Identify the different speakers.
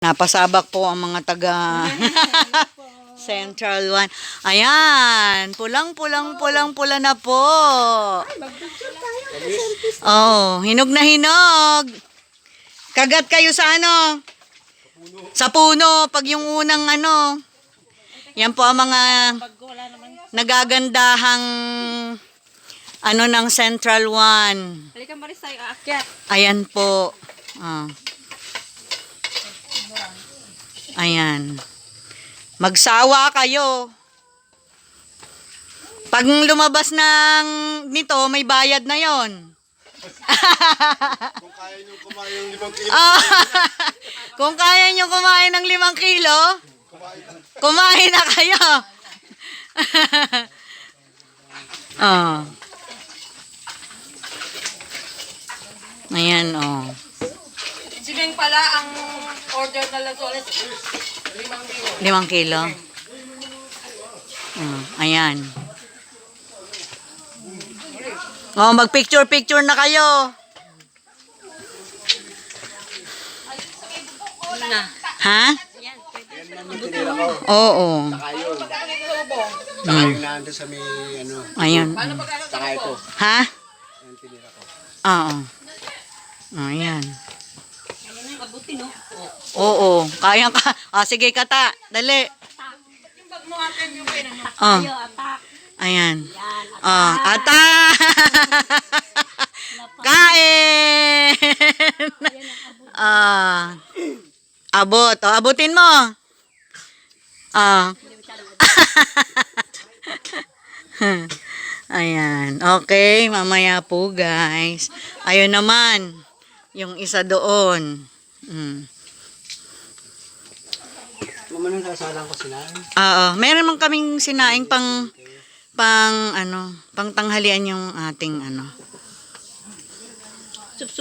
Speaker 1: Napasabak po ang mga taga Central One. Ayan, pulang-pulang pulang-pula na po. Oh, hinog na hinog. Kagat kayo sa ano? Sa puno, pag yung unang ano. Yan po ang mga nagagandahang ano ng Central One.
Speaker 2: Halika Marisay, aakyat.
Speaker 1: Ayan po. Ah. Ayan. Magsawa kayo. Pag lumabas ng nito, may bayad na yon.
Speaker 3: Kung kaya nyo kumain ng limang kilo,
Speaker 1: Ah, Kung kaya nyo kumain ng limang kilo, kumain na kayo. oh. Ayan, oh.
Speaker 2: Si Beng pala ang order na ulit. Limang kilo.
Speaker 1: Limang kilo. Mm, ayan. Oh, mag-picture-picture na kayo.
Speaker 2: Na.
Speaker 1: Ha? Oo.
Speaker 3: ayun. Saka yung nandun sa may, ano,
Speaker 1: Ayun.
Speaker 3: saka ito.
Speaker 1: Ha?
Speaker 3: Yung tinira ko.
Speaker 1: Oo. Ayan.
Speaker 2: Mabuti no?
Speaker 1: Oo. Kaya ka. Ah, sige, kata. Dali.
Speaker 2: Yung bag mo atin yung na.
Speaker 1: Oh.
Speaker 2: atak.
Speaker 1: Ayan. Oh, ata. Kain. ah. Abot. Oh, abutin mo. Ah. Ayan. Okay, mamaya po guys. Ayun naman. Yung isa doon. Mm.
Speaker 3: Mamanong sasalang ko sila.
Speaker 1: Oo, meron man kaming sinaing pang pang ano, pang tanghalian yung ating ano.
Speaker 2: Supsup.